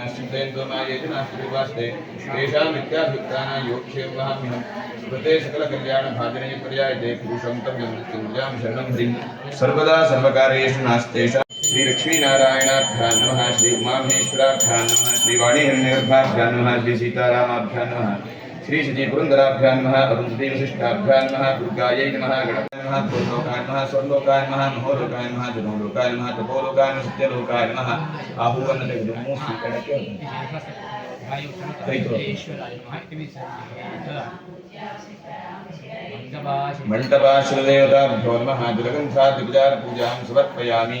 नाश्चिन्तयन्तो मायेति नास्ति विवास्ते तेषां विद्याभियुक्तानां योग्यं वहाम्यहं। स्मृते सकलकल्याणभाजने पर्यायते। सर्वदा सर्वकार्येषु नास्तेषां। श्रीलक्ष्मीनारायणाभ्यां नमः। श्री उमामहेश्वराभ्यां नमः। श्रीवाणीहिरण्यगर्भाभ्यां नमः। श्री सीतारामाभ्यां नमः। श्री श्री पुरन्दराभ्यां नमः अरुन्धती वसिष्ठाभ्यां नमः दुर्गायै नमः गणपतये नमः त्रोलोकाय नमः स्वर्लोकाय नमः महोलोकाय नमः जनोलोकाय नमः तपोलोकाय नमः सत्यलोकाय नमः आहुवन्नते ब्रह्मो स्वीकरणಕ್ಕೆ मण्टपाश्रदेवताभ्यो नमः जलगन्धाद्विचारपूजां समर्पयामि।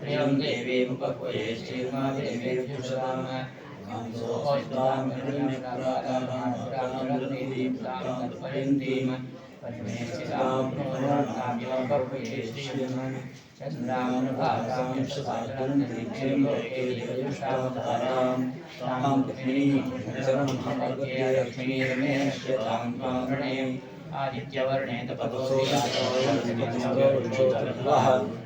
प्रियं देवीमुपक्वये श्रीर्मादेवीर्जुषदाम आदित्यवर्णे तपसो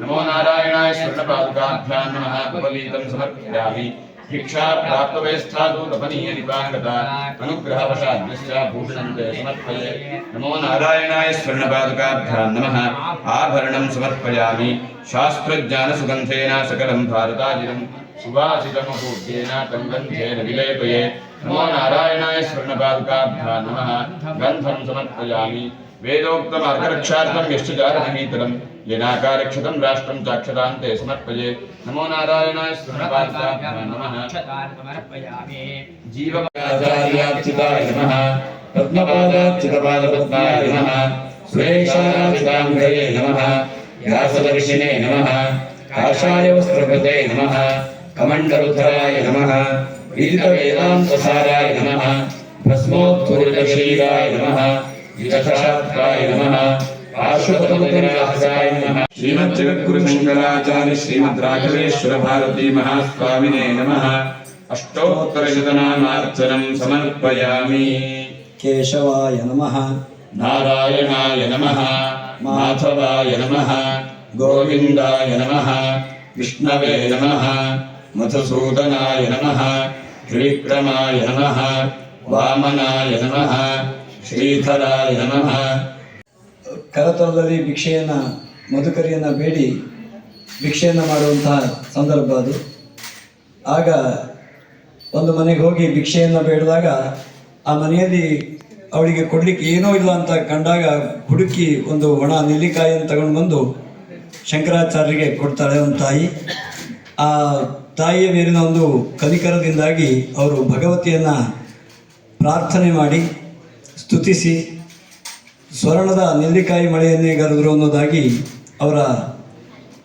नमो नारायणाय स्वर्णपादुकाभ्यां नमः पवीतं समर्पयामि। भिक्षा प्राप्तवयस्थातु तपनीयनिपाङ्गता अनुग्रहवशाद्यश्च भूषणं ते समर्पये। नमो नारायणाय स्वर्णपादुकाभ्यां नमः आभरणं समर्पयामि। शास्त्रज्ञानसुगन्धेन सकलं भारताजिनं सुवासितमपूज्येन तं गन्धेन विलेपये। नमो नारायणाय स्वर्णपादुकाभ्यां नमः गन्धं समर्पयामि। वेदोक्तम् अर्थरक्षार्थं यश्च जारमहीतरं येनाकारक्षितं राष्ट्रं समर्पये। नमो नारायणाय जीवकाचार्यार्चिताय नमः। पद्मपादार्चितपादपद्माय नमः। सुरेशार्चिताङ्गये नमः। व्यासदर्शिने नमः। काषाय वस्त्रकृते नमः। कमण्डरुधराय नमः। विदितवेदान्तसाराय नमः। भस्मोत्तुरितशीलाय नमः। युतशास्त्राय नमः। श्रीमज्जगद्गुरुशङ्कराचार्य श्रीमद्राघवेश्वर भारती महास्वामिने नमः। अष्टोत्तरशतनामार्चनं समर्पयामि। केशवाय नमः। नारायणाय नमः। माधवाय नमः। गोविन्दाय नमः। विष्णवे नमः। मधुसूदनाय नमः। त्रिविक्रमाय नमः। वामनाय नमः। ಶ್ರೀಧರಾಯ ನಮಃ ಕರತಲದಲ್ಲಿ ಭಿಕ್ಷೆಯನ್ನ, ಮಧುಕರಿಯನ್ನು ಬೇಡಿ, ಭಿಕ್ಷೆಯನ್ನು ಮಾಡುವಂತಹ ಸಂದರ್ಭ ಅದು. ಆಗ ಒಂದು ಮನೆಗೆ ಹೋಗಿ ಭಿಕ್ಷೆಯನ್ನು ಬೇಡಿದಾಗ ಆ ಮನೆಯಲ್ಲಿ ಅವಳಿಗೆ ಕೊಡ್ಲಿಕ್ಕೆ ಏನೂ ಇಲ್ಲ ಅಂತ ಕಂಡಾಗ ಹುಡುಕಿ ಒಂದು ಒಣ ನೆಲ್ಲಿಕಾಯಿಯನ್ನು ತಗೊಂಡು ಬಂದು ಶಂಕರಾಚಾರ್ಯರಿಗೆ ಕೊಡ್ತಾಳೆ ಒಂದು ತಾಯಿ. ಆ ತಾಯಿಯ ಮೇಲಿನ ಒಂದು ಕನಿಕರದಿಂದಾಗಿ ಅವರು ಭಗವತಿಯನ್ನ ಪ್ರಾರ್ಥನೆ ಮಾಡಿ ಸ್ತುತಿಸಿ ಸ್ವರ್ಣದ ನೆಲ್ಲಿಕಾಯಿ ಮಳೆಯನ್ನೇ ಗರದರು ಅನ್ನೋದಾಗಿ ಅವರ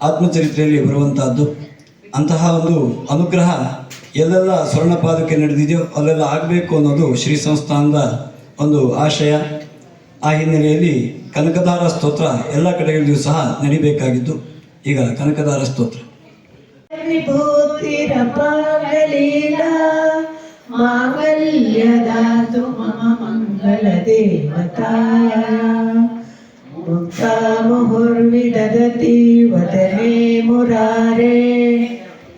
ಆತ್ಮಚರಿತ್ರೆಯಲ್ಲಿ ಬರುವಂತಹದ್ದು. ಅಂತಹ ಒಂದು ಅನುಗ್ರಹ ಎಲ್ಲೆಲ್ಲ ಸ್ವರ್ಣ ಪಾದಕ್ಕೆ ನಡೆದಿದೆಯೋ ಅಲ್ಲೆಲ್ಲ ಆಗಬೇಕು ಅನ್ನೋದು ಶ್ರೀ ಸಂಸ್ಥಾನದ ಒಂದು ಆಶಯ. ಆ ಹಿನ್ನೆಲೆಯಲ್ಲಿ ಕನಕದಾರ ಸ್ತೋತ್ರ ಎಲ್ಲ ಕಡೆಗಳಲ್ಲಿಯೂ ಸಹ ನಡಿಬೇಕಾಗಿದ್ದು, ಈಗ ಕನಕದಾರ ಸ್ತೋತ್ರ. ಮಾಂಗಲ್ಯದಾತು ಮಮ मङ्गलदेवताय मुक्ता मुहुर्विदधति वदने मुरारे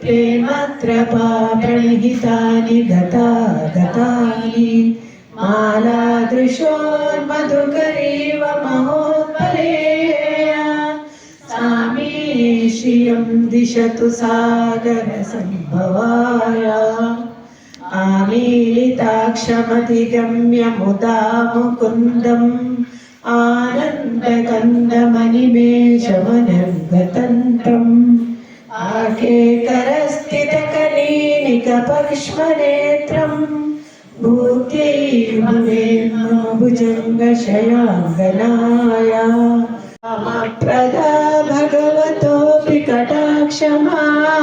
प्रेमत्रपाप्रणिहितानि गता गतानि मालादृशोन्मधुकरीव महोत्पलेया सामी श्रियं दिशतु सागरसम्भवाय आमीलिताक्षमधिगम्य मुदा मुकुन्दम् आनन्दकन्दमनिमेषमनर्गतन्त्रम् आकेकरस्थितकलीनिकपक्ष्मनेत्रम् भूत्यैर्भवेन्मभुजङ्गशयाङ्गनाय रामप्रदा भगवतोऽपि कटाक्षमाला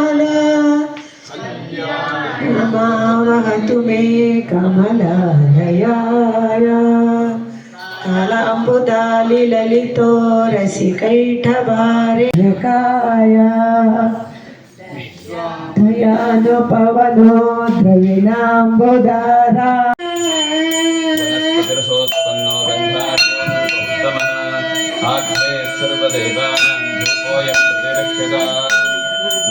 नमावहतु मे कमलालयाय कालाम्बुदालिललितो रसिकैठभारे जकाय दयानुपवनो द्रविणाम्बुदारा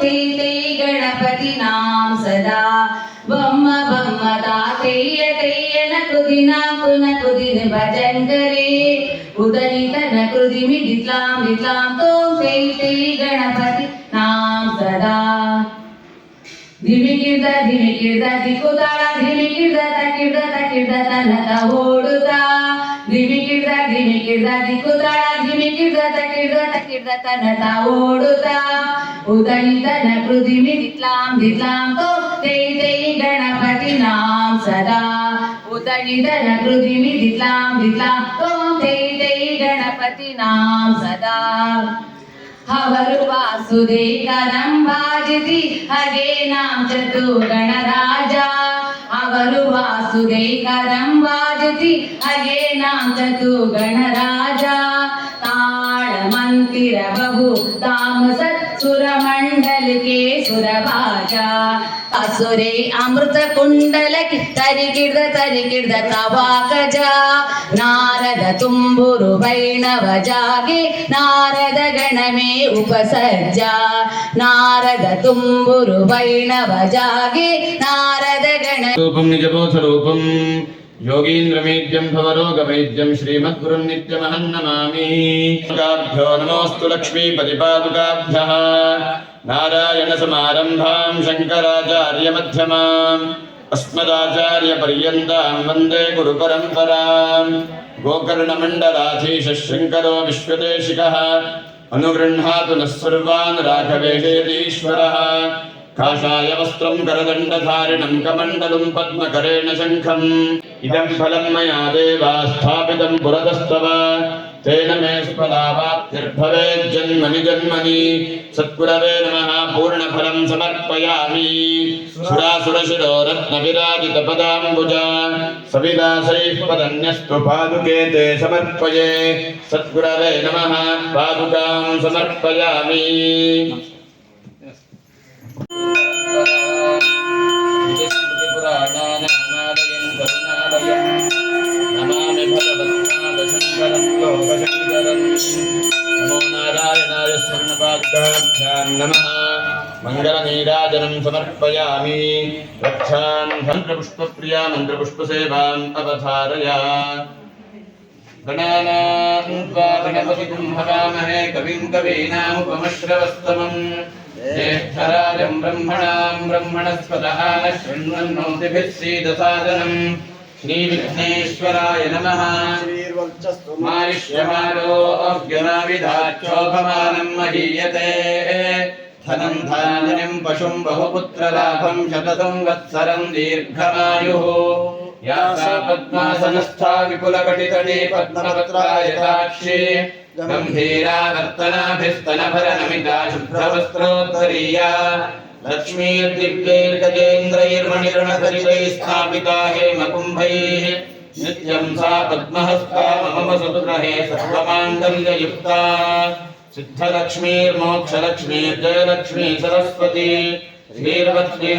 ते ते गणपति नाम सदा बम्म बम्म ता तैय तैय न कृति नातु न तुदि भजन करे उदरित न कृति विदित्लां विद्लां त्वं ते ते गणपति नाम सदा ಧಿಮಿಕಿರ್ದ ಧಿಮಿಕಿರ್ದ ದಿಕ್ಕುತಾಳ ಧಿಮಿಕಿರ್ದ ತಕ್ಕಿರ್ದ ತಕ್ಕಿರ್ದ ತನ್ನತ ಓಡುತ್ತ ಧಿಮಿಕಿರ್ದ ಧಿಮಿಕಿರ್ದ ದಿಕ್ಕುತಾಳ ಧಿಮಿಕಿರ್ದ ತಕ್ಕಿರ್ದ ತಕ್ಕಿರ್ದ ತನ್ನತ ಓಡುತ್ತ. ಉದಣಿತನ ಕೃತಿಮಿ ದಿತ್ಲಾಂ ದಿತ್ಲಾಂ, ತೋ, ತೈ ತೈ, ಗಣಪತಿ ನಾಂ ಸದಾ. ಉದಣಿತನ ಕೃತಿಮಿ ದಿತ್ಲಾಂ ದಿತ್ಲಾಂ, ತೋ, ತೈ ತೈ, ಗಣಪತಿ ನಾಂ ಸದಾ. ಅವರು ವಾಸುದೇಕರಂ ವಾಜಿತಿ ಹಗೆ ನಾಂ ಚತು ಗಣರಾಜ आवलु वासुदैकरं वाजति अयेनां तु गणराजा ताळमन्तिर बहु तामसत्सुरमण्डलके सुरभाजा ತಾಮಸ ಸುರ ಮಂಡಲ के ಸುರಭಾಜ ಅಸುರೆ ಅಮೃತ ಕುಂಡಲಕ್ಕೆ ತರಿಗಿಡ್ದ ತರಿಗಿಡ್ದ ತವಾಕಜ ನಾರದ ತುಂಬುರು ವೈಣವ ಜಾಗೆ ನಾರದ ಗಣಮೇ ಉಪಸರ್ಜ ನಾರದ ತುಂಬುರು ವೈಣವ ಜಾಗೆ ನಾರದ ಗಣ रूपं निजबोधरूपं योगीन्द्रमेद्यं भवरोगमेद्यं श्रीमद्गुरुं नित्यमहं नमामि पादुकाभ्यो नमोऽस्तु लक्ष्मीपतिपादुकाभ्यः नारायणसमारम्भां शङ्कराचार्यमध्यमाम् अस्मदाचार्यपर्यन्तां वन्दे गुरुपरम्परां गोकर्णमण्डलाधीशः शङ्करो विश्वदेशिकः अनुगृह्णातु नः सर्वान् राघवेशेतीश्वरः काषाय वस्त्रं करदण्डधारिणं कमण्डलुं पद्मकरेण शङ्खम् इदं फलं मया देवा स्थापितं पुरतस्तव तेन मे सुफलावाप्तिर्भवेज्जन्मनि जन्मनि सत्कुरवे नमः पूर्णफलं समर्पयामि। सुरासुरशिरो रत्नविराजितपदाम्बुजा सविलासैः पदन्यस्तु पादुके ते समर्पये। सद्गुरवे नमः पादुकां समर्पयामि। स्वर्णपादाभ्यां नमः मङ्गलनीराजनं समर्पयामि रक्षां मन्त्रपुष्पप्रिया मन्त्रपुष्पसेवाम् अवधारय गणानां त्वा गणपतिं हवामहे कविं कवीनामुपमश्रवस्तमम् ज्येष्ठराजं ब्रह्मणां ब्रह्मणस्पतः शृण्वन्नोतिभिः सीदसादनम् श्रीविघ्नेश्वराय नमः मायुष्यमारोग्यमाविधाक्षोभमानं महीयते धनं धान्यं पशुं बहुपुत्रलाभं शतसंवत्सरं दीर्घमायुः या सा पद्मासनस्था विपुलकटितटे पद्मपत्रायताक्षी गम्भीरा वर्तनाभिस्तनभरनमिता शुभ्रवस्त्रोत्तरीया लक्ष्मीर्दिव्यैर्गजेन्द्रैर्मणिर्णकरितैः स्थापिता हेमकुम्भैः नित्यम् सा पद्महस्ता मम सुग्रहे सर्वमाङ्गल्ययुक्ता सिद्धलक्ष्मीर्मोक्षलक्ष्मीर्जयलक्ष्मी सरस्वती। श्रीर्वक्ष्मी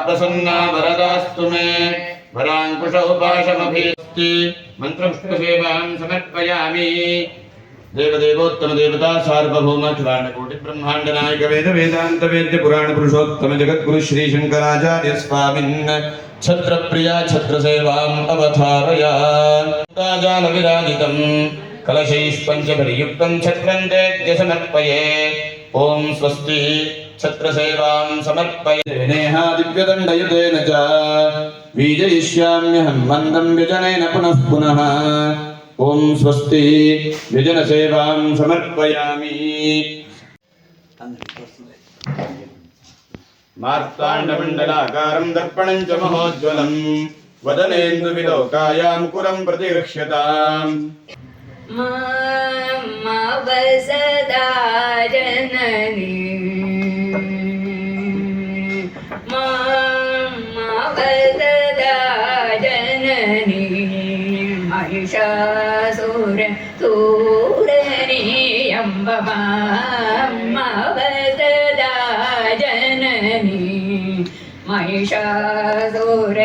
प्रसन्ना वरदास्तु मे। वराङ्कुश समर्पयामि। देवदेवोत्तमदेवता वेदान्तवेद्य ब्रह्माण्ड नायक वेद वेदांत वेद्य पुराण पुरुषोत्तम जगद्गुरु श्री शंकराचार्य स्वामिन् छत्र प्रिया छत्र सेवाम् अवधारया जाल विराजितं कलशैः पञ्चभिर्युक्तं छत्रं दैत्य समर्पये ॐ स्वस्ति छत्रसेवां समर्पये दिव्यदण्डयुतेन च बीजयिष्याम्यहं मन्दं व्यजनेन पुनः पुनः ॐ स्वस्ति व्यजनसेवां समर्पयामि मार्ताण्डमण्डलाकारं दर्पणं च महोज्ज्वलं वदनेन्दुविलोकायां कुरं प्रतिगृह्यताम् मां सदा जननी मां सदा जननी महिषासुर सूरनी अम्ब महिषासुर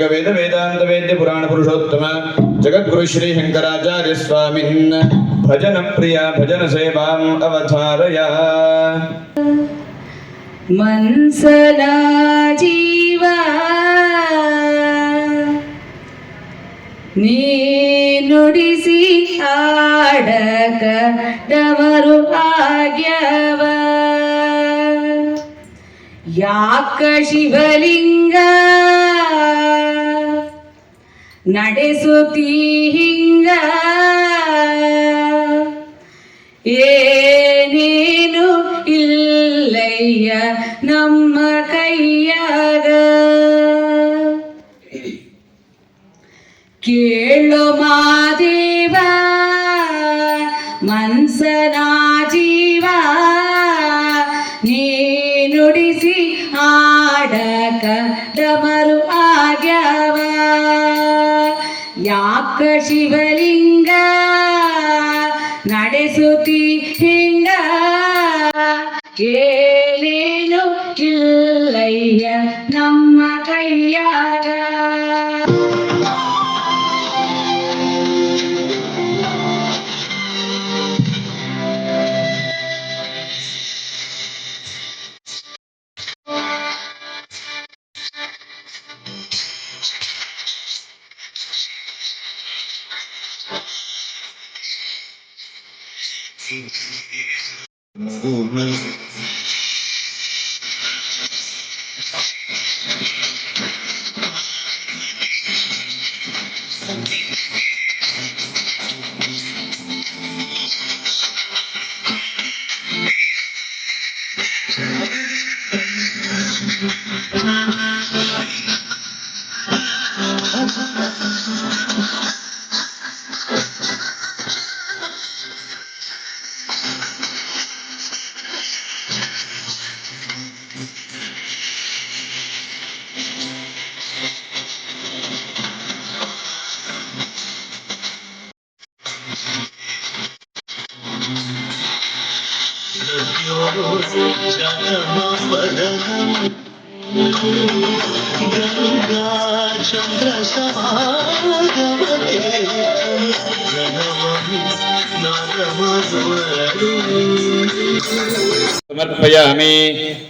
ಋಷಿಕೇಕ ವೇದ ವೇದಾಂತ ವೇದ್ಯ ಪುರಾಣ ಪುರುಷೋತ್ತಮ. ಜಗದ್ಗುರು ಶ್ರೀ ಶಂಕರಾಚಾರ್ಯ ಸ್ವಾಮಿನ್. ಭಜನ ಪ್ರಿಯ, ಭಜನ ಸೇವಾಂ ಅವಧಾರಯ ಮನ್ಸದಾ ಜೀವ. ನೀ ನುಡಿಸಿ ಆಡಕ ಡಮರು ಆಗ್ಯವ ಯಾಕ ಶಿವಲಿಂಗ? ನಡೆಸುತ್ತೀ ಹಿಂಗ ಏನೇನು ಇಲ್ಲಯ್ಯ ನಮ್ಮ ಕೈಯಾಗ ಕೇಳು ಮಾದೇವ ಮನ್ಸನ ಜೀವ ನೀ ನುಡಿಸಿ ಆಡಕ ಡಮರು ಶಿವಲಿಂಗ ನಡೆಸುತ್ತಿ ಹಿಂಗ ಏನೇನು ಇಲ್ಲಯ್ಯ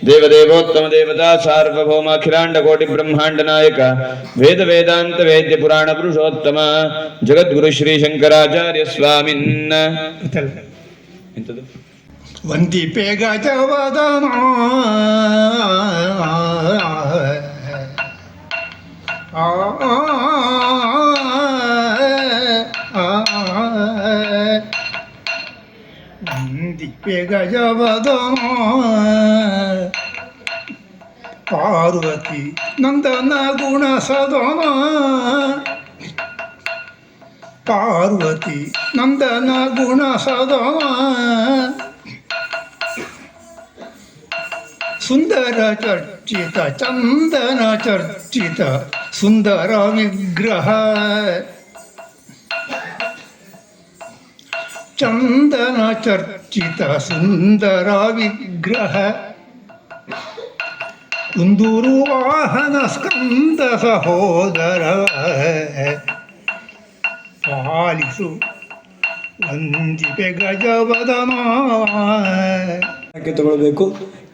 देवदेवोत्तम देवता सार्वभौम अखिलांड कोटि ब्रह्मांड नायक वेद वेदांत वेद्य पुराण पुरुषोत्तम जगद्गुरु श्री शंकराचार्य स्वामिन् ಎಂತದು? ವಂದಿಪೆ ಗಜವದನ ವಂದಿಪೆ ಗಜವದನ ಪಾರ್ವತಿ ನಂದನ ಗುಣ ಸದನ ಪಾರ್ವತಿ ನಂದನ ಗುಣ ಸದನ ಸುಂದರ ಚರ್ಚಿತ ಚಂದನ ಚರ್ಚಿತ ಸುಂದರ ವಿಗ್ರಹ ಚಂದನ ಚರ್ಚಿತ ಸುಂದರ ವಿಗ್ರಹ ಕುಂದೂರು ವಾಹನ ಸ್ಕಂದ ಸಹೋದರ. ಪಾಲಿಸು ವಂದಿಪೆ ಗಜವದನ ಕ್ಕೆ ತಗೊಳ್ಬೇಕು?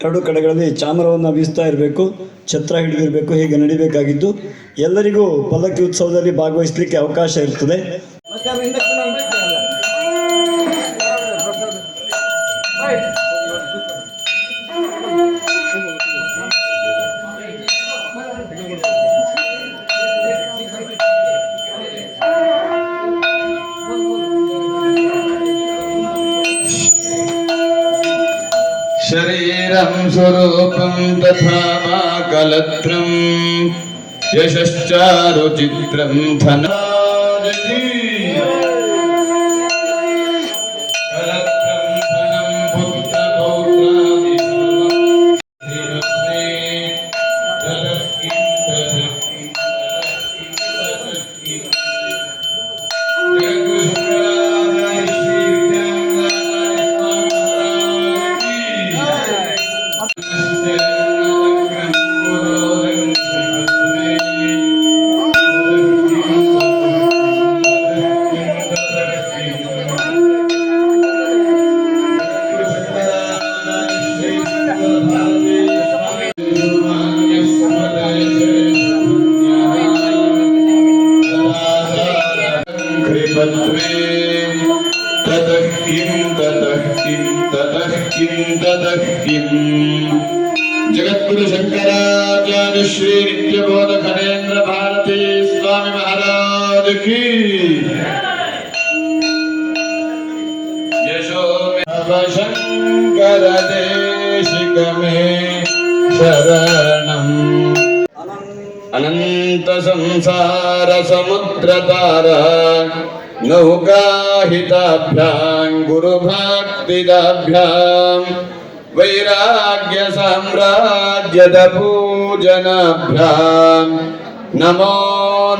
ಎರಡು ಕಡೆಗಳಲ್ಲಿ ಚಾಮರವನ್ನು ಬೀಸ್ತಾ ಇರಬೇಕು, ಛತ್ರ ಹಿಡಿದಿರಬೇಕು, ಹೀಗೆ ನಡಿಬೇಕಾಗಿದ್ದು ಎಲ್ಲರಿಗೂ ಪಲ್ಲಕ್ಕಿ ಉತ್ಸವದಲ್ಲಿ ಭಾಗವಹಿಸಲಿಕ್ಕೆ ಅವಕಾಶ ಇರ್ತದೆ. स्वरूपं तथा वा कलत्रं यशश्चारुचित्रं धनादि शरणम्। अनन्तसंसारसमुद्रतार नौकाहिताभ्यां गुरुभक्तिदाभ्यां वैराग्यसाम्राज्यदपूजनाभ्यां नमो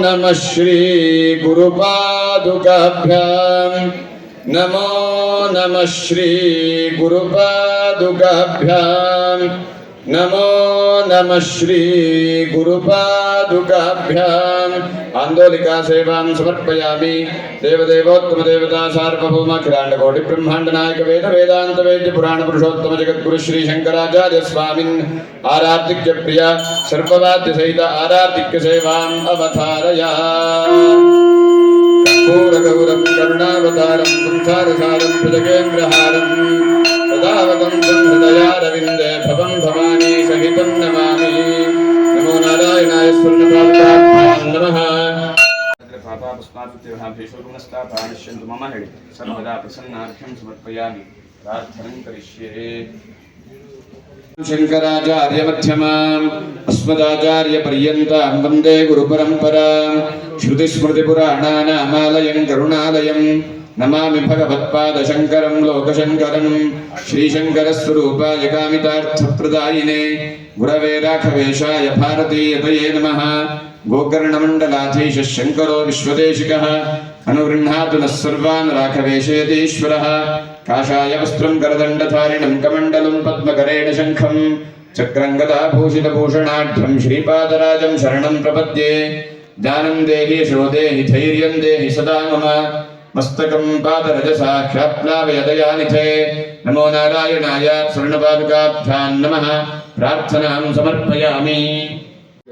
नमः श्रीगुरुपादुकाभ्याम् नमो नमः श्रीगुरुपादुकाभ्याम् నమో నమ శ్రీ గురుపాదుకాభ్యాం. ఆందోళికా సేవాం సమర్పయామి. దేవదేవోత్తమ దేవతా సార్వభౌమ కిరాండకోటి బ్రహ్మాండ నాయక వేద వేదాంత వేద్య పురాణ పురుషోత్తమ జగద్గురు శ్రీ శంకరాచార్య స్వామిన్. ఆరాధిక్య ప్రియ సర్వవాద్య సహిత ఆరాధిక్య సేవాం అవతారయా. కర్పూర గౌరం కరుణావతారం సంసారసారం భుజగేంద్రహారం पापापस्मात्युत्तेभाभीषोगुणस्तापानिश्यन्तु मम हेळि सर्वदा प्रसन्नार्घ्यं समर्पयामि प्रार्थनं करिष्ये शङ्कराचार्य मध्यमाम् अस्मदाचार्यपर्यन्तां वन्दे गुरुपरम्परां श्रुतिस्मृतिपुराणानामालयं करुणालयं नमामि भगवत्पादशङ्करं लोकशङ्करं श्रीशङ्करस्वरूपाय कामितार्थप्रदायिने गुरवे राघवेशाय भारतीयतये नमः गोकर्णमण्डलाधीशः शङ्करो विश्वदेशिकः अनुगृह्णातु नः सर्वान् राघवेशेतीश्वरः काषाय वस्त्रं करदण्डधारिणं कमण्डलं पद्मकरेण शङ्खं चक्रं गदाभूषितभूषणाढ्यं श्रीपादराजं शरणं प्रपद्ये ज्ञानं देहि यशो देहि धैर्यं देहि सदा मम मस्तकं पादरजसा ख्याप्लावयदयानिथे नमो नारायणाय स्वर्णपादुकाभ्यां नमः प्रार्थनां समर्पयामि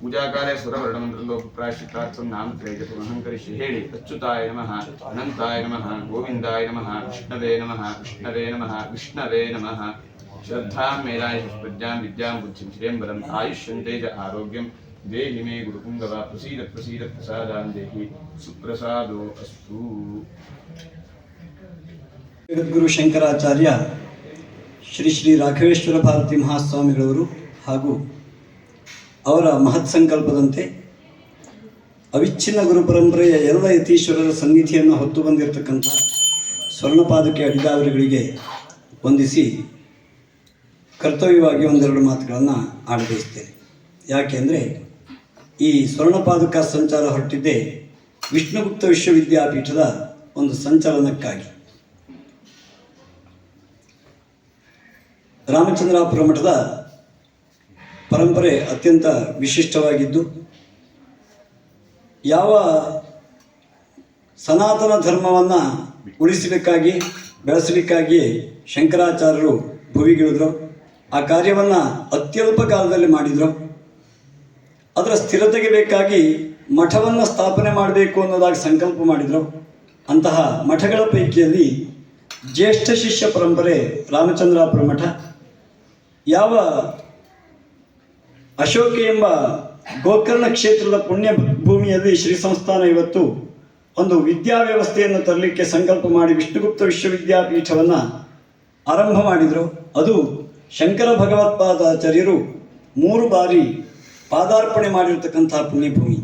ಪೂಜಾಕಾಲೆ ಸುರವರ್ಣಮಂತ್ರಲೋಕ ಪ್ರಾಶ್ಚಿತಾರ್ಥಂ ನಾಮ ಹೇಳಿ. ಅಚ್ಯುತಾಯ ನಮಃ, ಅನಂತಾಯ ನಮಃ, ಗೋವಿಂದಾಯ ನಮಃ ವಿಷ್ಣವೇ ನಮಃ ವಿಷ್ಣವೇ ನಮಃ ವಿಷ್ಣವೇ ನಮಃ. ಶ್ರದ್ಧಾಂ ಮೇಲಾಯ ಪ್ರಜ್ಞಾಂ ವಿದ್ಯಾಂ ಬುದ್ಧಿಂ ಶ್ರೇಂಬರಂ ಆಯುಷ್ಯಂ ತೇಜ ಆರೋಗ್ಯಂ. ದೇಹಿ ಮೇ ಗುರುಪುಂಗವ ಪ್ರಸೀದ ಪ್ರಸೀದ ಪ್ರಸಾದಾಂ ದೇಹಿ ಸುಪ್ರಸಾದೋ ಅಸ್ತು. ಜಗದ್ಗುರು ಶಂಕರಾಚಾರ್ಯ ಶ್ರೀ ಶ್ರೀ ರಾಘವೇಶ್ವರ ಭಾರತಿ ಮಹಾಸ್ವಾಮಿಗಳವರು ಹಾಗೂ ಅವರ ಮಹತ್ ಸಂಕಲ್ಪದಂತೆ ಅವಿಚ್ಛಿನ್ನ ಗುರು ಪರಂಪರೆಯ ಎಲ್ಲ ಯತೀಶ್ವರರ ಸನ್ನಿಧಿಯನ್ನು ಹೊತ್ತು ಬಂದಿರತಕ್ಕಂಥ ಸ್ವರ್ಣಪಾದಕ್ಕೆ ಅಡಿದಾವರಿಗಳಿಗೆ ವಂದಿಸಿ ಕರ್ತವ್ಯವಾಗಿ ಒಂದೆರಡು ಮಾತುಗಳನ್ನು ಆಡಬಯಸ್ತೇನೆ. ಯಾಕೆಂದರೆ ಈ ಸ್ವರ್ಣಪಾದಕ ಸಂಚಾರ ಹೊರಟಿದ್ದೆ ವಿಷ್ಣುಗುಪ್ತ ವಿಶ್ವವಿದ್ಯಾಪೀಠದ ಒಂದು ಸಂಚಲನಕ್ಕಾಗಿ. ರಾಮಚಂದ್ರಾಪುರ ಮಠದ ಪರಂಪರೆ ಅತ್ಯಂತ ವಿಶಿಷ್ಟವಾಗಿದ್ದು, ಯಾವ ಸನಾತನ ಧರ್ಮವನ್ನು ಉಳಿಸಲಿಕ್ಕಾಗಿ ಬೆಳೆಸಲಿಕ್ಕಾಗಿ ಶಂಕರಾಚಾರ್ಯರು ಭುವಿಗಿಳಿದ್ರು. ಆ ಕಾರ್ಯವನ್ನು ಅತ್ಯಲ್ಪ ಕಾಲದಲ್ಲಿ ಮಾಡಿದರು. ಅದರ ಸ್ಥಿರತೆಗೆ ಬೇಕಾಗಿ ಮಠವನ್ನು ಸ್ಥಾಪನೆ ಮಾಡಬೇಕು ಅನ್ನೋದಾಗಿ ಸಂಕಲ್ಪ ಮಾಡಿದರು. ಅಂತಹ ಮಠಗಳ ಪೈಕಿಯಲ್ಲಿ ಜ್ಯೇಷ್ಠ ಶಿಷ್ಯ ಪರಂಪರೆ ರಾಮಚಂದ್ರಾಪುರ ಮಠ, ಯಾವ ಅಶೋಕ ಎಂಬ ಗೋಕರ್ಣ ಕ್ಷೇತ್ರದ ಪುಣ್ಯ ಭೂಮಿಯಲ್ಲಿ ಶ್ರೀ ಸಂಸ್ಥಾನ ಇವತ್ತು ಒಂದು ವಿದ್ಯಾ ವ್ಯವಸ್ಥೆಯನ್ನು ತರಲಿಕ್ಕೆ ಸಂಕಲ್ಪ ಮಾಡಿ ವಿಷ್ಣುಗುಪ್ತ ವಿಶ್ವವಿದ್ಯಾಪೀಠವನ್ನು ಆರಂಭ ಮಾಡಿದರು. ಅದು ಶಂಕರ ಭಗವತ್ಪಾದಾಚಾರ್ಯರು ಮೂರು ಬಾರಿ ಪಾದಾರ್ಪಣೆ ಮಾಡಿರತಕ್ಕಂತಹ ಪುಣ್ಯಭೂಮಿ.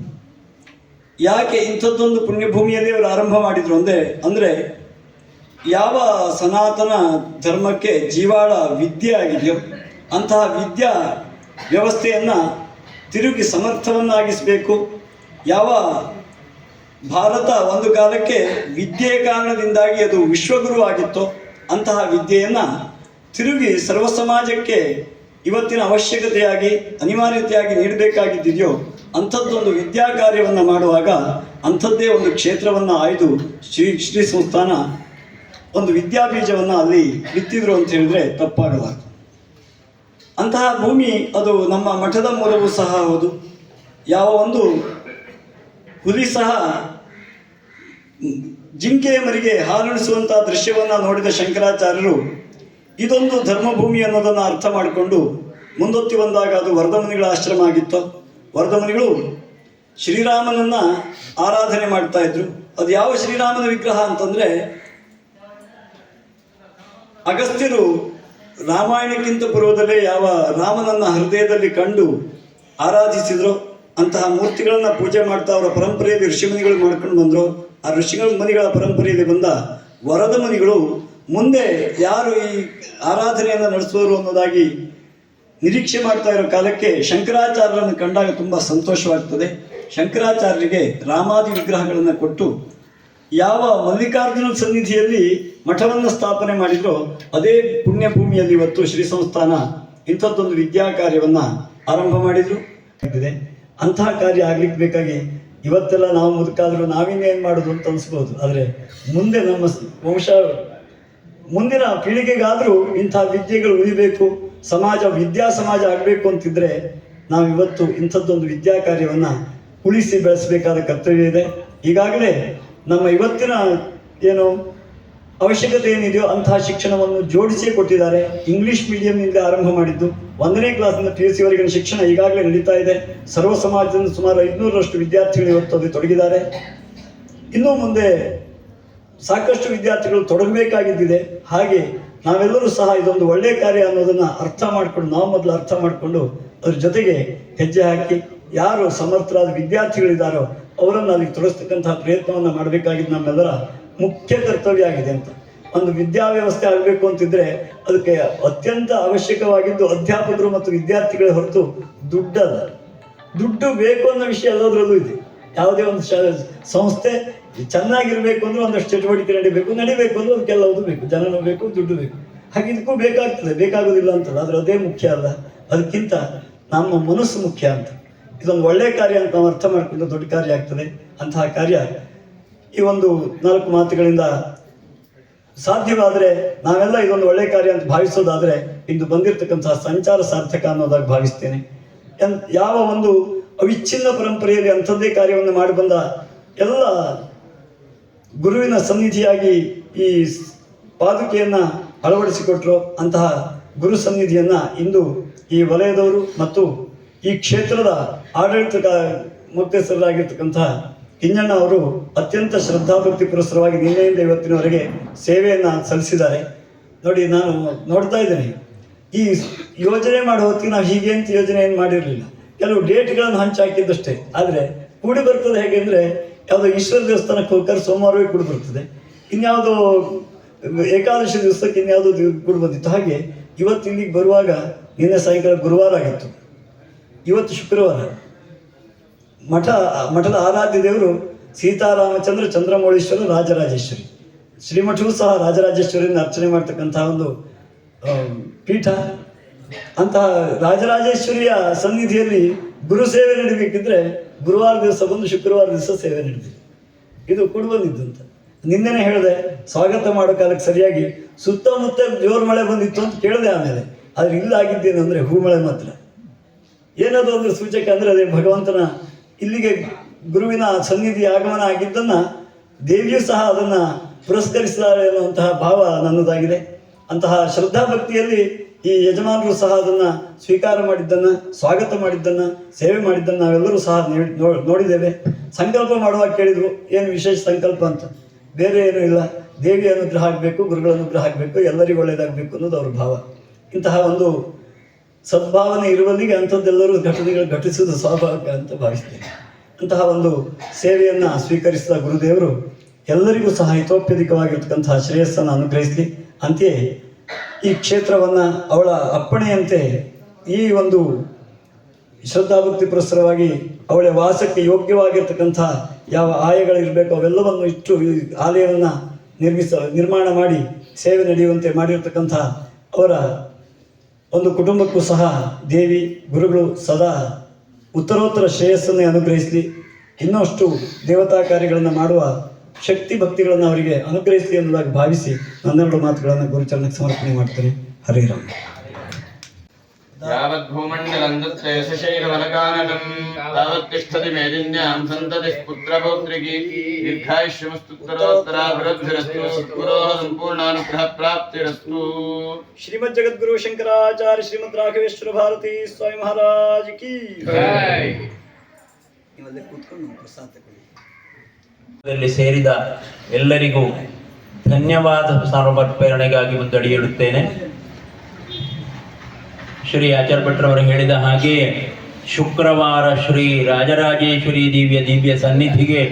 ಯಾಕೆ ಇಂಥದ್ದೊಂದು ಪುಣ್ಯಭೂಮಿಯಲ್ಲಿ ಅವರು ಆರಂಭ ಮಾಡಿದರು ಅಂದರೆ ಅಂದರೆ ಯಾವ ಸನಾತನ ಧರ್ಮಕ್ಕೆ ಜೀವಾಳ ವಿದ್ಯೆ ಆಗಿದೆಯೋ ಅಂತಹ ವಿದ್ಯಾ ವ್ಯವಸ್ಥೆಯನ್ನು ತಿರುಗಿ ಸಮರ್ಥವನ್ನಾಗಿಸಬೇಕು. ಯಾವ ಭಾರತ ಒಂದು ಕಾಲಕ್ಕೆ ವಿದ್ಯೆಯ ಕಾರಣದಿಂದಾಗಿ ಅದು ವಿಶ್ವಗುರು ಆಗಿತ್ತು, ಅಂತಹ ವಿದ್ಯೆಯನ್ನು ತಿರುಗಿ ಸರ್ವ ಸಮಾಜಕ್ಕೆ ಇವತ್ತಿನ ಅವಶ್ಯಕತೆಯಾಗಿ, ಅನಿವಾರ್ಯತೆಯಾಗಿ ನೀಡಬೇಕಾಗಿದ್ದಿದೆಯೋ, ಅಂಥದ್ದೊಂದು ವಿದ್ಯಾ ಕಾರ್ಯವನ್ನು ಮಾಡುವಾಗ ಅಂಥದ್ದೇ ಒಂದು ಕ್ಷೇತ್ರವನ್ನು ಆಯ್ದು ಶ್ರೀ ಶ್ರೀ ಸಂಸ್ಥಾನ ಒಂದು ವಿದ್ಯಾಬೀಜವನ್ನು ಅಲ್ಲಿ ಬಿತ್ತಿದ್ರು ಅಂತ ಹೇಳಿದ್ರೆ ತಪ್ಪಾಗಲಾರದು ಅಂತಹ ಭೂಮಿ ಅದು ನಮ್ಮ ಮಠದ ಮೂಲವೂ ಸಹ ಹೌದು. ಯಾವ ಒಂದು ಹುಲಿ ಸಹ ಜಿಂಕೆಯ ಮರಿಗೆ ಹಾಲುಣಿಸುವಂತಹ ದೃಶ್ಯವನ್ನು ನೋಡಿದ ಶಂಕರಾಚಾರ್ಯರು, ಇದೊಂದು ಧರ್ಮಭೂಮಿ ಅನ್ನೋದನ್ನು ಅರ್ಥ ಮಾಡಿಕೊಂಡು ಮುಂದೊತ್ತಿ ಬಂದಾಗ ಅದು ವರ್ಧಮನಿಗಳ ಆಶ್ರಮ ಆಗಿತ್ತು. ವರ್ಧಮನಿಗಳು ಶ್ರೀರಾಮನನ್ನ ಆರಾಧನೆ ಮಾಡ್ತಾ ಇದ್ರು. ಅದು ಯಾವ ಶ್ರೀರಾಮನ ವಿಗ್ರಹ ಅಂತಂದ್ರೆ, ಅಗಸ್ತ್ಯರು ರಾಮಾಯಣಕ್ಕಿಂತ ಪೂರ್ವದಲ್ಲೇ ಯಾವ ರಾಮನನ್ನ ಹೃದಯದಲ್ಲಿ ಕಂಡು ಆರಾಧಿಸಿದ್ರು ಅಂತಹ ಮೂರ್ತಿಗಳನ್ನ ಪೂಜೆ ಮಾಡ್ತಾ ಅವರ ಪರಂಪರೆಯಲ್ಲಿ ಋಷಿಮುನಿಗಳು ಮಾಡ್ಕೊಂಡು ಬಂದರು. ಆ ಋಷಿಗಳ ಮುನಿಗಳ ಪರಂಪರೆಯಲ್ಲಿ ಬಂದ ವರದ ಮುನಿಗಳು ಮುಂದೆ ಯಾರು ಈ ಆರಾಧನೆಯನ್ನು ನಡೆಸುವರು ಅನ್ನೋದಾಗಿ ನಿರೀಕ್ಷೆ ಮಾಡ್ತಾ ಇರೋ ಕಾಲಕ್ಕೆ ಶಂಕರಾಚಾರ್ಯರನ್ನು ಕಂಡಾಗ ತುಂಬ ಸಂತೋಷವಾಗ್ತದೆ. ಶಂಕರಾಚಾರ್ಯರಿಗೆ ರಾಮಾದಿ ವಿಗ್ರಹಗಳನ್ನು ಕೊಟ್ಟು ಯಾವ ಮಲ್ಲಿಕಾರ್ಜುನ ಸನ್ನಿಧಿಯಲ್ಲಿ ಮಠವನ್ನು ಸ್ಥಾಪನೆ ಮಾಡಿದ್ರೋ ಅದೇ ಪುಣ್ಯ ಭೂಮಿಯಲ್ಲಿ ಇವತ್ತು ಶ್ರೀ ಸಂಸ್ಥಾನ ಇಂಥದ್ದೊಂದು ವಿದ್ಯಾ ಕಾರ್ಯವನ್ನು ಆರಂಭ ಮಾಡಿದ್ರು. ಅಂತಹ ಕಾರ್ಯ ಆಗ್ಲಿಕ್ಕೆ ಬೇಕಾಗಿ ಇವತ್ತೆಲ್ಲ ನಾವು ಮುದುಕಾದರೂ ನಾವಿನ್ನೇನು ಮಾಡೋದು ಅಂತ ಅನಿಸ್ಬೋದು. ಆದರೆ ಮುಂದೆ ನಮ್ಮ ವಂಶ ಮುಂದಿನ ಪೀಳಿಗೆಗಾದರೂ ಇಂಥ ವಿದ್ಯೆಗಳು ಉಳಿಬೇಕು, ಸಮಾಜ, ವಿದ್ಯಾ ಸಮಾಜ ಆಗಬೇಕು ಅಂತಿದ್ರೆ ನಾವು ಇವತ್ತು ಇಂಥದ್ದೊಂದು ವಿದ್ಯಾ ಕಾರ್ಯವನ್ನು ಉಳಿಸಿ ಬೆಳೆಸಬೇಕಾದ ಕರ್ತವ್ಯ ಇದೆ. ಈಗಾಗಲೇ ನಮ್ಮ ಇವತ್ತಿನ ಏನು ಅವಶ್ಯಕತೆ ಏನಿದೆಯೋ ಅಂತಹ ಶಿಕ್ಷಣವನ್ನು ಜೋಡಿಸಿ ಕೊಟ್ಟಿದ್ದಾರೆ. ಇಂಗ್ಲಿಷ್ ಮೀಡಿಯಂನಿಂದ ಆರಂಭ ಮಾಡಿದ್ದು. ಒಂದನೇ ಕ್ಲಾಸಿಂದ ಪಿ ಯು ಸಿವರೆಗಿನ ಶಿಕ್ಷಣ ಈಗಾಗಲೇ ನಡೀತಾ ಇದೆ. ಸರ್ವ ಸಮಾಜದಿಂದ ಸುಮಾರು ಐದುನೂರರಷ್ಟು ವಿದ್ಯಾರ್ಥಿಗಳು ಇವತ್ತು ಅಲ್ಲಿ ತೊಡಗಿದ್ದಾರೆ. ಇನ್ನೂ ಮುಂದೆ ಸಾಕಷ್ಟು ವಿದ್ಯಾರ್ಥಿಗಳು ತೊಡಗಬೇಕಾಗಿದ್ದಿದೆ. ಹಾಗೆ ನಾವೆಲ್ಲರೂ ಸಹ ಇದೊಂದು ಒಳ್ಳೆಯ ಕಾರ್ಯ ಅನ್ನೋದನ್ನು ಅರ್ಥ ಮಾಡಿಕೊಂಡು, ನಾವು ಮೊದಲು ಅರ್ಥ ಮಾಡಿಕೊಂಡು ಅದ್ರ ಜೊತೆಗೆ ಹೆಜ್ಜೆ ಹಾಕಿ ಯಾರು ಸಮರ್ಥರಾದ ವಿದ್ಯಾರ್ಥಿಗಳಿದ್ದಾರೋ ಅವರನ್ನು ಅಲ್ಲಿ ತೊಡಸ್ತಕ್ಕಂತಹ ಪ್ರಯತ್ನವನ್ನು ಮಾಡಬೇಕಾಗಿದ್ದು ನಮ್ಮೆಲ್ಲರ ಮುಖ್ಯ ಕರ್ತವ್ಯ ಆಗಿದೆ ಅಂತ. ಒಂದು ವಿದ್ಯಾವ್ಯವಸ್ಥೆ ಆಗಬೇಕು ಅಂತಿದ್ರೆ ಅದಕ್ಕೆ ಅತ್ಯಂತ ಅವಶ್ಯಕವಾಗಿದ್ದು ಅಧ್ಯಾಪಕರು ಮತ್ತು ವಿದ್ಯಾರ್ಥಿಗಳೇ ಹೊರತು ದುಡ್ಡಲ್ಲ. ದುಡ್ಡು ಬೇಕು ಅನ್ನೋ ವಿಷಯ ಎಲ್ಲದರಲ್ಲೂ ಇದೆ. ಯಾವುದೇ ಒಂದು ಸಂಸ್ಥೆ ಚೆನ್ನಾಗಿರಬೇಕು ಅಂದ್ರೆ ಒಂದಷ್ಟು ಚಟುವಟಿಕೆ ನಡಿಬೇಕು ನಡಿಬೇಕು ಅಂದ್ರೆ ಅದಕ್ಕೆಲ್ಲವುದು ಬೇಕು. ಜನನೂ ಬೇಕು, ದುಡ್ಡು ಬೇಕು. ಹಾಗೆ ಇದಕ್ಕೂ ಬೇಕಾಗ್ತದೆ, ಬೇಕಾಗೋದಿಲ್ಲ ಅಂತಲ್ಲ, ಆದರೆ ಅದೇ ಮುಖ್ಯ ಅಲ್ಲ. ಅದಕ್ಕಿಂತ ನಮ್ಮ ಮನಸ್ಸು ಮುಖ್ಯ ಅಂತ. ಇದೊಂದು ಒಳ್ಳೆಯ ಕಾರ್ಯ ಅಂತ ನಾವು ಅರ್ಥ ಮಾಡಿಕೊಂಡು ದೊಡ್ಡ ಕಾರ್ಯ ಆಗ್ತದೆ, ಅಂತಹ ಕಾರ್ಯ ಈ ಒಂದು ನಾಲ್ಕು ಮಾತುಗಳಿಂದ ಸಾಧ್ಯವಾದರೆ ನಾವೆಲ್ಲ ಇದೊಂದು ಒಳ್ಳೆಯ ಕಾರ್ಯ ಅಂತ ಭಾವಿಸೋದಾದರೆ ಇಂದು ಬಂದಿರತಕ್ಕಂತಹ ಸಂಚಾರ ಸಾರ್ಥಕ ಅನ್ನೋದಾಗಿ ಭಾವಿಸ್ತೇನೆ. ಯಾವ ಒಂದು ಅವಿಚ್ಛಿನ್ನ ಪರಂಪರೆಯಲ್ಲಿ ಅಂಥದ್ದೇ ಕಾರ್ಯವನ್ನು ಮಾಡಿ ಬಂದ ಎಲ್ಲ ಗುರುವಿನ ಸನ್ನಿಧಿಯಾಗಿ ಈ ಪಾದುಕೆಯನ್ನು ಅಳವಡಿಸಿಕೊಟ್ರು ಅಂತಹ ಗುರು ಸನ್ನಿಧಿಯನ್ನು ಇಂದು ಈ ವಲಯದವರು ಮತ್ತು ಈ ಕ್ಷೇತ್ರದ ಆಡಳಿತ ಮುಖ್ಯಸ್ಥರಾಗಿರ್ತಕ್ಕಂತಹ ಕಿಂಜಣ್ಣ ಅವರು ಅತ್ಯಂತ ಶ್ರದ್ಧಾಭಕ್ತಿ ಪುರಸ್ಸರವಾಗಿ ನಿನ್ನೆಯಿಂದ ಇವತ್ತಿನವರೆಗೆ ಸೇವೆಯನ್ನು ಸಲ್ಲಿಸಿದ್ದಾರೆ. ನೋಡಿ, ನಾನು ನೋಡ್ತಾ ಇದ್ದೇನೆ. ಈ ಯೋಜನೆ ಮಾಡೋ ಹೊತ್ತಿಗೆ ನಾವು ಹೀಗೆ ಅಂತ ಯೋಜನೆ ಏನು ಮಾಡಿರಲಿಲ್ಲ. ಕೆಲವು ಡೇಟ್ಗಳನ್ನು ಹಂಚಾಕಿದ್ದಷ್ಟೇ ಆದರೆ ಕೂಡಿ ಬರ್ತದೆ ಹೇಗೆ ಅಂದರೆ, ಯಾವುದೋ ಈಶ್ವರ ದೇವಸ್ಥಾನಕ್ಕೆ ಹೋಗ್ತಾರೆ, ಸೋಮವಾರವೇ ಕೂಡಿ ಬರ್ತದೆ. ಇನ್ಯಾವುದೋ ಏಕಾದಶಿ ದಿವಸಕ್ಕೆ ಇನ್ಯಾವುದೋ ಕೂಡಿ ಬಂದಿತ್ತು. ಹಾಗೆ ಇವತ್ತು ಇಲ್ಲಿಗೆ ಬರುವಾಗ ನಿನ್ನೆ ಸಾಯಂಕಾಲ ಗುರುವಾರ ಆಗಿತ್ತು. ಇವತ್ತು ಶುಕ್ರವಾರ. ಮಠ, ಮಠದ ಆರಾಧ್ಯ ದೇವರು ಸೀತಾರಾಮಚಂದ್ರ ಚಂದ್ರಮೌಳೀಶ್ವರ ರಾಜರಾಜೇಶ್ವರಿ. ಶ್ರೀಮಠವೂ ಸಹ ರಾಜರಾಜೇಶ್ವರಿಯಿಂದ ಅರ್ಚನೆ ಮಾಡ್ತಕ್ಕಂತಹ ಒಂದು ಪೀಠ. ಅಂತಹ ರಾಜರಾಜೇಶ್ವರಿಯ ಸನ್ನಿಧಿಯಲ್ಲಿ ಗುರು ಸೇವೆ ನಡೀಬೇಕಿದ್ರೆ ಗುರುವಾರ ದಿವಸ ಬಂದು ಶುಕ್ರವಾರ ದಿವಸ ಸೇವೆ ನಡೀಬೇಕು ಇದು ಕೂಡಿ ಬಂದಿದ್ದು ನಿನ್ನೆನೆ ಹೇಳಿದೆ, ಸ್ವಾಗತ ಮಾಡೋ ಕಾಲಕ್ಕೆ ಸರಿಯಾಗಿ ಸುತ್ತಮುತ್ತ ಜೋರು ಮಳೆ ಬಂದಿತ್ತು ಅಂತ ಕೇಳಿದೆ ಆಮೇಲೆ. ಆದ್ರೆ ಇಲ್ಲಾಗಿದ್ದೇನೆ ಅಂದರೆ ಹೂ ಮಳೆ ಮಾತ್ರ. ಏನದು ಅಂದ್ರೆ ಸೂಚಕ ಅಂದರೆ ಅದೇ ಭಗವಂತನ ಇಲ್ಲಿಗೆ ಗುರುವಿನ ಸನ್ನಿಧಿ ಆಗಮನ ಆಗಿದ್ದನ್ನು ದೇವಿಯೂ ಸಹ ಅದನ್ನು ಪುರಸ್ಕರಿಸಿದ್ದಾರೆ ಅನ್ನುವಂತಹ ಭಾವ ನನ್ನದಾಗಿದೆ. ಅಂತಹ ಶ್ರದ್ಧಾಭಕ್ತಿಯಲ್ಲಿ ಈ ಯಜಮಾನರು ಸಹ ಅದನ್ನು ಸ್ವೀಕಾರ ಮಾಡಿದ್ದನ್ನು, ಸ್ವಾಗತ ಮಾಡಿದ್ದನ್ನು, ಸೇವೆ ಮಾಡಿದ್ದನ್ನು ನಾವೆಲ್ಲರೂ ಸಹ ನೋಡಿದ್ದೇವೆ. ಸಂಕಲ್ಪ ಮಾಡುವಾಗ ಕೇಳಿದ್ರು, ಏನು ವಿಶೇಷ ಸಂಕಲ್ಪ ಅಂತ? ಬೇರೆ ಏನೂ ಇಲ್ಲ. ದೇವಿಯ ಅನುಗ್ರಹ ಆಗಬೇಕು, ಗುರುಗಳ ಅನುಗ್ರಹ ಆಗಬೇಕು, ಎಲ್ಲರಿಗೂ ಒಳ್ಳೆಯದಾಗಬೇಕು ಅನ್ನೋದು ಅವ್ರ ಭಾವ. ಇಂತಹ ಒಂದು ಸದ್ಭಾವನೆ ಇರುವಲ್ಲಿಗೆ ಅಂಥದ್ದೆಲ್ಲರೂ ಘಟನೆಗಳು ಘಟಿಸುವುದು ಸ್ವಾಭಾವಿಕ ಅಂತ ಭಾವಿಸ್ತೇನೆ. ಅಂತಹ ಒಂದು ಸೇವೆಯನ್ನು ಸ್ವೀಕರಿಸಿದ ಗುರುದೇವರು ಎಲ್ಲರಿಗೂ ಸಹ ಹಿತೋಪ್ಯಧಿಕವಾಗಿರ್ತಕ್ಕಂತಹ ಶ್ರೇಯಸ್ಸನ್ನು ಅನುಗ್ರಹಿಸಲಿ. ಅಂತೆಯೇ ಈ ಕ್ಷೇತ್ರವನ್ನು ಅವಳ ಅಪ್ಪಣೆಯಂತೆ ಈ ಒಂದು ಶ್ರದ್ಧಾಭಕ್ತಿ ಪುರಸ್ಸರವಾಗಿ ಅವಳ ವಾಸಕ್ಕೆ ಯೋಗ್ಯವಾಗಿರ್ತಕ್ಕಂಥ ಯಾವ ಆಯಗಳಿರಬೇಕು ಅವೆಲ್ಲವನ್ನು ಇಟ್ಟು ಈ ಆಲಯವನ್ನು ನಿರ್ಮಿಸ ನಿರ್ಮಾಣ ಮಾಡಿ ಸೇವೆ ನಡೆಯುವಂತೆ ಮಾಡಿರ್ತಕ್ಕಂಥ ಅವರ ಒಂದು ಕುಟುಂಬಕ್ಕೂ ಸಹ ದೇವಿ, ಗುರುಗಳು ಸದಾ ಉತ್ತರೋತ್ತರ ಶ್ರೇಯಸ್ಸನ್ನೇ ಅನುಗ್ರಹಿಸಲಿ. ಇನ್ನಷ್ಟು ದೇವತಾ ಕಾರ್ಯಗಳನ್ನು ಮಾಡುವ ಶಕ್ತಿ ಭಕ್ತಿಗಳನ್ನು ಅವರಿಗೆ ಅನುಗ್ರಹಿಸಲಿ ಅನ್ನೋದಾಗಿ ಭಾವಿಸಿ ನನ್ನೆರಡು ಮಾತುಗಳನ್ನು ಗುರುಚರಣಕ್ಕೆ ಸಮರ್ಪಣೆ ಮಾಡ್ತೇನೆ. ಹರೇ ರಾಮ. यावद्भूमण्डलं दत्ते शशैरवनकाननं तावत् तिष्ठति मेदिन्यां सन्ततिः पुत्रपौत्रिकी दीर्घायुष्यमस्तुत्तरोत्तराभिवृद्धिरस्तु सद्गुरोः सम्पूर्णानुग्रहप्राप्तिरस्तु ಶ್ರೀಮದ್ ಜಗದ್ಗುರು ಶಂಕರಾಚಾರ್ಯ ಶ್ರೀಮದ್ ರಾಘವೇಶ್ವರ ಭಾರತಿ ಸ್ವಾಮಿ ಮಹಾರಾಜ್ ಕಿ ನೀವಲ್ಲೇ ಕೂತ್ಕೊಂಡು ಪ್ರಸಾದ ತಗೊಳ್ಳಿ ದಲ್ಲಿ ಸೇರಿದ ಎಲ್ಲರಿಗೂ ಧನ್ಯವಾದ ಸಮರ್ಪಣೆಗಾಗಿ ಮುಂದಡಿ ಇಡುತ್ತೇನೆ ಶ್ರೀ ಆಚಾರ್ಯ ಭಟ್ರವರು ಹೇಳಿದ ಹಾಗೆ ಶುಕ್ರವಾರ ಶ್ರೀ ರಾಜರಾಜೇಶ್ವರಿ ದಿವ್ಯ ದಿವ್ಯ ಸನ್ನಿಧಿಗೆ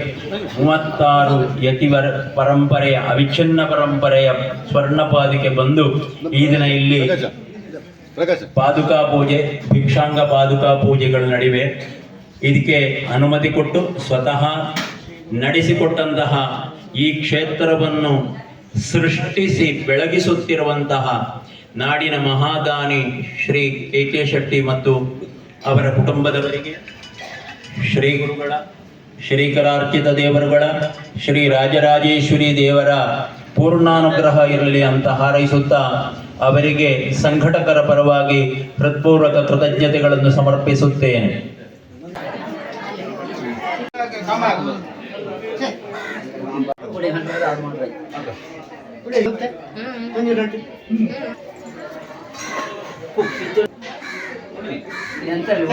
ಮೂವತ್ತಾರು ಯತಿವರ ಪರಂಪರೆಯ ಅವಿಚ್ಛಿನ್ನ ಪರಂಪರೆಯ ಸ್ವರ್ಣ ಪಾದುಕೆ ಬಂದು ಈ ದಿನ ಇಲ್ಲಿ ಪಾದುಕಾ ಪೂಜೆ ಭಿಕ್ಷಾಂಗ ಪಾದುಕಾ ಪೂಜೆಗಳು ನಡಿವೆ ಇದಕ್ಕೆ ಅನುಮತಿ ಕೊಟ್ಟು ಸ್ವತಃ ನಡೆಸಿಕೊಟ್ಟಂತಹ ಈ ಕ್ಷೇತ್ರವನ್ನು ಸೃಷ್ಟಿಸಿ ಬೆಳಗಿಸುತ್ತಿರುವಂತಹ ನಾಡಿನ ಮಹಾದಾನಿ ಶ್ರೀ ಕೆ ಕೆ ಶೆಟ್ಟಿ ಮತ್ತು ಅವರ ಕುಟುಂಬದವರಿಗೆ, ಶ್ರೀ ಗುರುಗಳ ಶ್ರೀಕರಾರ್ಚಿತ ದೇವರುಗಳ, ಶ್ರೀ ರಾಜರಾಜೇಶ್ವರಿ ದೇವರ ಪೂರ್ಣಾನುಗ್ರಹ ಇರಲಿ ಅಂತ ಹಾರೈಸುತ್ತಾ ಅವರಿಗೆ ಸಂಘಟಕರ ಪರವಾಗಿ ಹೃತ್ಪೂರ್ವಕ ಕೃತಜ್ಞತೆಗಳನ್ನು ಸಮರ್ಪಿಸುತ್ತೇನೆ. ಹ್ಮ್. 何だろう?